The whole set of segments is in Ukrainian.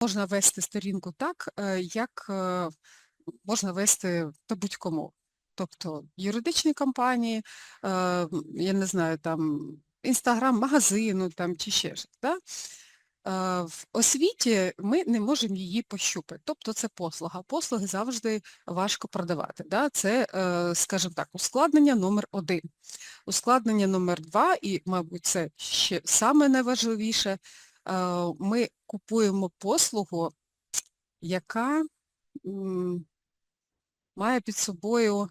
можна вести сторінку так, е, як е, можна вести та будь-кому. Тобто юридичні компанії, е, я не знаю, там інстаграм магазину там, чи ще щось. Да? В освіті ми не можемо її пощупати. Тобто це послуга. Послуги завжди важко продавати. Да? Це, скажімо так, ускладнення номер один. Ускладнення номер два, і, мабуть, це ще саме найважливіше, ми купуємо послугу, яка має під собою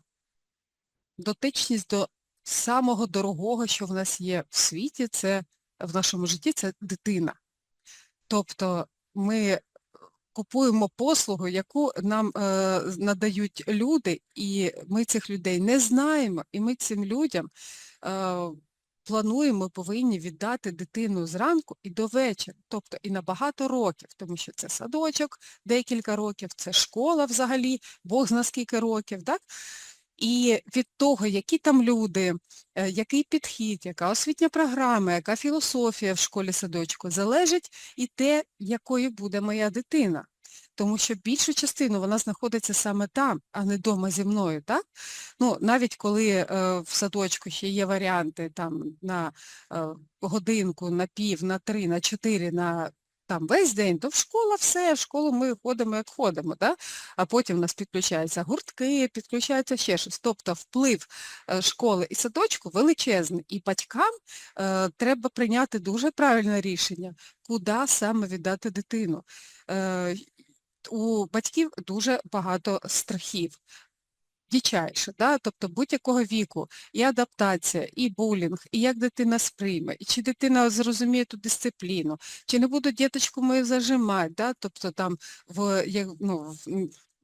дотичність до самого дорогого, що в нас є в світі, це в нашому житті, це дитина. Тобто ми купуємо послугу, яку нам е, надають люди, і ми цих людей не знаємо, і ми цим людям е, плануємо, повинні віддати дитину зранку і до вечора, тобто і на багато років, тому що це садочок декілька років, це школа взагалі, Бог зна скільки років, так? І від того, які там люди, е, який підхід, яка освітня програма, яка філософія в школі садочку, залежить і те, якою буде моя дитина. Тому що більшу частину вона знаходиться саме там, а не вдома зі мною, так? Ну, навіть коли е, в садочку ще є варіанти там на е, годинку, на пів, на три, на чотири, на там весь день, то в школа все, в школу ми ходимо, як ходимо, да? а потім у нас підключаються гуртки, підключається ще щось. Тобто вплив е, школи і садочку величезний. І батькам е, треба прийняти дуже правильне рішення, куди саме віддати дитину. Е, у батьків дуже багато страхів. Дічайше, да? тобто будь-якого віку, і адаптація, і булінг, і як дитина сприйме, і чи дитина зрозуміє ту дисципліну, чи не буду діточку мою зажимати, да? тобто там в, як, ну,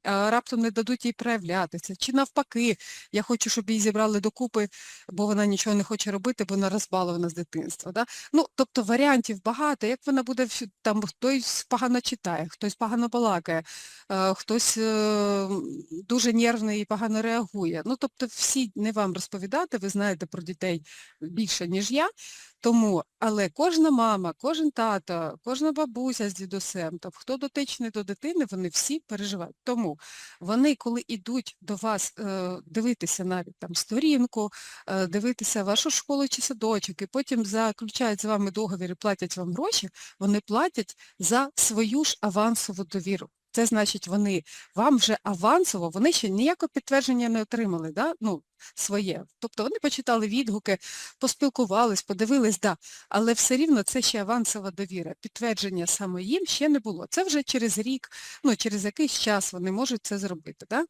раптом не дадуть їй проявлятися, чи навпаки, я хочу, щоб її зібрали докупи, бо вона нічого не хоче робити, бо вона розбалована з дитинства. Да? Ну, тобто варіантів багато, як вона буде, там хтось погано читає, хтось погано балакає, хтось е, дуже нервний і погано реагує. Ну, тобто всі не вам розповідати, ви знаєте про дітей більше, ніж я. Тому, але кожна мама, кожен тато, кожна бабуся з дідусем, тобто хто дотичний до дитини, вони всі переживають. Тому вони, коли йдуть до вас е, дивитися навіть там сторінку, е, дивитися вашу школу чи садочок, і потім заключають з вами договір і платять вам гроші, вони платять за свою ж авансову довіру. Це значить, вони вам вже авансово, вони ще ніякого підтвердження не отримали, да? ну, своє. Тобто вони почитали відгуки, поспілкувались, подивились, да, але все рівно це ще авансова довіра. Підтвердження саме їм ще не було. Це вже через рік, ну, через якийсь час вони можуть це зробити. Да?